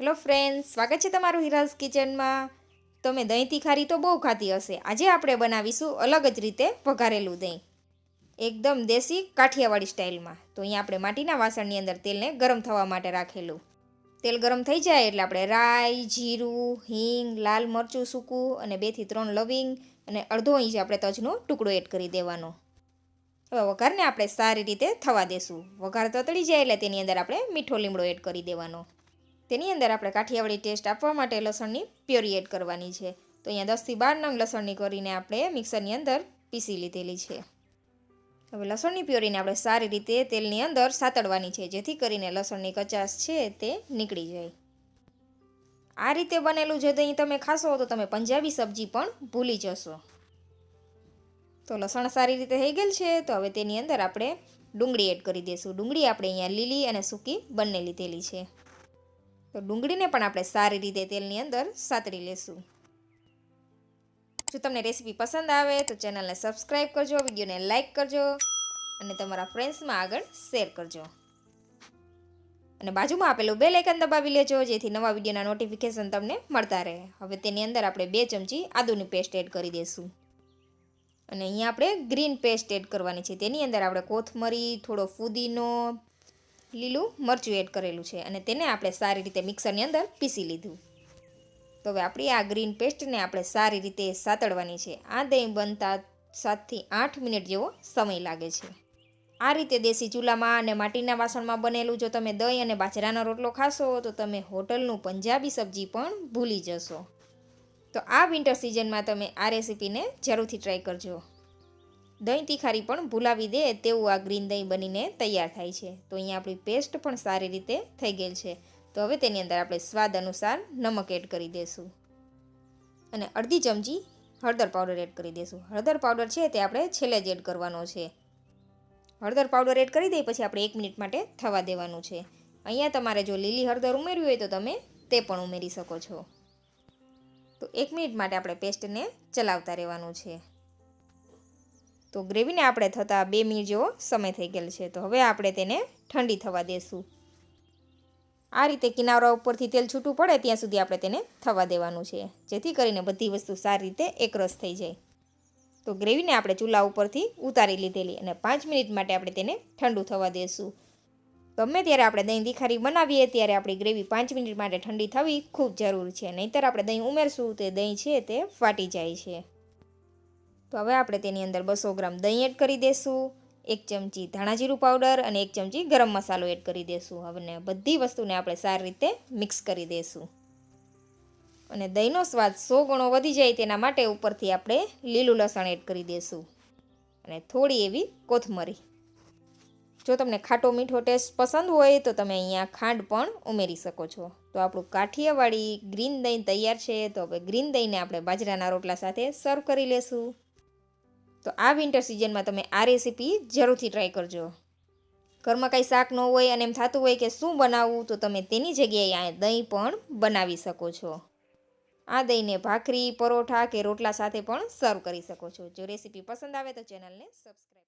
Hello friends સ્વાગત છે તમારું હિરાલ્સ કિચનમાં. તમે દહીં તીખારી તો બહુ ખાતી હશે. આજે આપણે બનાવીશું અલગ જ રીતે વઘારેલું દહીં. એકદમ દેશી કાઠિયાવાડી સ્ટાઇલમાં. તો અહીંયા આપણે માટીના વાસણની અંદર તેલને ગરમ થવા માટે રાખેલું. તેલ ગરમ થઈ જાય એટલે આપણે રાઈ, જીરું, હિંગ, લાલ મરચું સૂકું અને બેથી ત્રણ લવિંગ અને અડધો ઇંચ આપણે તજનો ટુકડો એડ કરી દેવાનો. હવે વઘારને આપણે સારી રીતે થવા દેશું. વઘાર તતળી જાય એટલે તેની અંદર આપણે મીઠો લીમડો એડ કરી દેવાનો. તેની અંદર આપણે કાઠિયાવાડી ટેસ્ટ આપવા માટે લસણની પ્યોરી એડ કરવાની છે. તો અહીંયા દસથી બાર નંગ લસણની કરીને આપણે મિક્સરની અંદર પીસી લીધેલી છે. હવે લસણની પ્યોરીને આપણે સારી રીતે તેલની અંદર સાતડવાની છે, જેથી કરીને લસણની કચાશ છે તે નીકળી જાય. આ રીતે બનેલું જો દહીં તમે ખાશો તો તમે પંજાબી સબ્જી પણ ભૂલી જશો. તો લસણ સારી રીતે થઈ ગયેલ છે, તો હવે તેની અંદર આપણે ડુંગળી એડ કરી દઈશું ડુંગળી આપણે અહીંયા લીલી અને સૂકી બંને લીધેલી છે. તો ડુંગળીને પણ આપણે સારી રીતે તેલની અંદર સાતડી લેશું. જો તમને રેસીપી પસંદ આવે તો ચેનલને સબસ્ક્રાઈબ કરજો, વિડીયોને લાઇક કરજો અને તમારા ફ્રેન્ડ્સમાં આગળ શેર કરજો. અને બાજુમાં આપેલું બે લાઇકન દબાવી લેજો, જેથી નવા વિડીયોના નોટિફિકેશન તમને મળતા રહે. હવે તેની અંદર આપણે બે ચમચી આદુની પેસ્ટ એડ કરી દઈશું અને અહીંયા આપણે ગ્રીન પેસ્ટ એડ કરવાની છે. તેની અંદર આપણે કોથમરી, થોડો ફુદીનો લીલું મરચું એડ કરેલું છે અને તેને આપણે સારી રીતે મિક્સરની અંદર પીસી લીધું. તો હવે આપણી આ ગ્રીન પેસ્ટને આપણે સારી રીતે સાતળવાની છે. આ દહીં બનતા સાતથી આઠ મિનિટ જેવો સમય લાગે છે. આ રીતે દેશી ચૂલામાં અને માટીના વાસણમાં બનેલું જો તમે દહીં અને બાજરાનો રોટલો ખાશો, તો તમે હોટલનું પંજાબી સબ્જી પણ ભૂલી જશો. તો આ વિન્ટર સિઝનમાં તમે આ રેસીપીને જરૂરથી ટ્રાય કરજો. દહીં તીખારી પણ ભૂલાવી દે તેવું આ ગ્રીન દહીં બનીને તૈયાર થાય છે. તો અહીંયા આપણી પેસ્ટ પણ સારી રીતે થઈ ગયેલ છે. તો હવે તેની અંદર આપણે સ્વાદ અનુસાર નમક એડ કરી દઈશું અને અડધી ચમચી હળદર પાવડર એડ કરી દઈશું હળદર પાવડર છે તે આપણે છેલ્લે જ એડ કરવાનો છે. હળદર પાવડર એડ કરી દઈ પછી આપણે એક મિનિટ માટે થવા દેવાનું છે. અહીંયા તમારે જો લીલી હળદર ઉમેરવી હોય તો તમે તે પણ ઉમેરી શકો છો. તો એક મિનિટ માટે આપણે પેસ્ટને ચલાવતા રહેવાનું છે. તો ગ્રેવીને આપણે થતાં બે મિનિટ જેવો સમય થઈ ગયેલ છે. તો હવે આપણે તેને ઠંડી થવા દેશું. આ રીતે કિનારા ઉપરથી તેલ છૂટું પડે ત્યાં સુધી આપણે તેને થવા દેવાનું છે. જેથી કરીને બધી વસ્તુ સારી રીતે એકરસ થઈ જાય. તો ગ્રેવીને આપણે ચૂલા ઉપરથી ઉતારી લીધેલી અને પાંચ મિનિટ માટે આપણે તેને ઠંડુ થવા દેશું. ગમે ત્યારે આપણે દહીં દીખારી બનાવીએ ત્યારે આપણી ગ્રેવી પાંચ મિનિટ માટે ઠંડી થવી ખૂબ જરૂર છે. નહીંતર આપણે દહીં ઉમેરશું તે દહીં છે તે ફાટી જાય છે. તો હવે આપણે તેની અંદર બસો ગ્રામ દહીં એડ કરી દઈશું એક ચમચી ધાણાજીરું પાવડર અને એક ચમચી ગરમ મસાલો એડ કરી દઈશું હવે બધી વસ્તુને આપણે સારી રીતે મિક્સ કરી દઈશું અને દહીંનો સ્વાદ સો ગણો વધી જાય તેના માટે ઉપરથી આપણે લીલું લસણ એડ કરી દઈશું અને થોડી એવી કોથમરી. જો તમને ખાટો મીઠો ટેસ્ટ પસંદ હોય તો તમે અહીંયા ખાંડ પણ ઉમેરી શકો છો. તો આપણું કાઠિયાવાડી ગ્રીન દહીં તૈયાર છે. તો હવે ગ્રીન દહીંને આપણે બાજરાના રોટલા સાથે સર્વ કરી લેશું. તો આ વિન્ટર સિઝનમાં તમે આ રેસીપી જરૂરથી ટ્રાય કરજો. ઘરમાં કાંઈ શાક ન હોય અને એમ થતું હોય કે શું બનાવવું, તો તમે તેની જગ્યાએ આ દહીં પણ બનાવી શકો છો. આ દહીંને ભાખરી, પરોઠા કે રોટલા સાથે પણ સર્વ કરી શકો છો. જો રેસીપી પસંદ આવે તો ચેનલને સબસ્ક્રાઈબ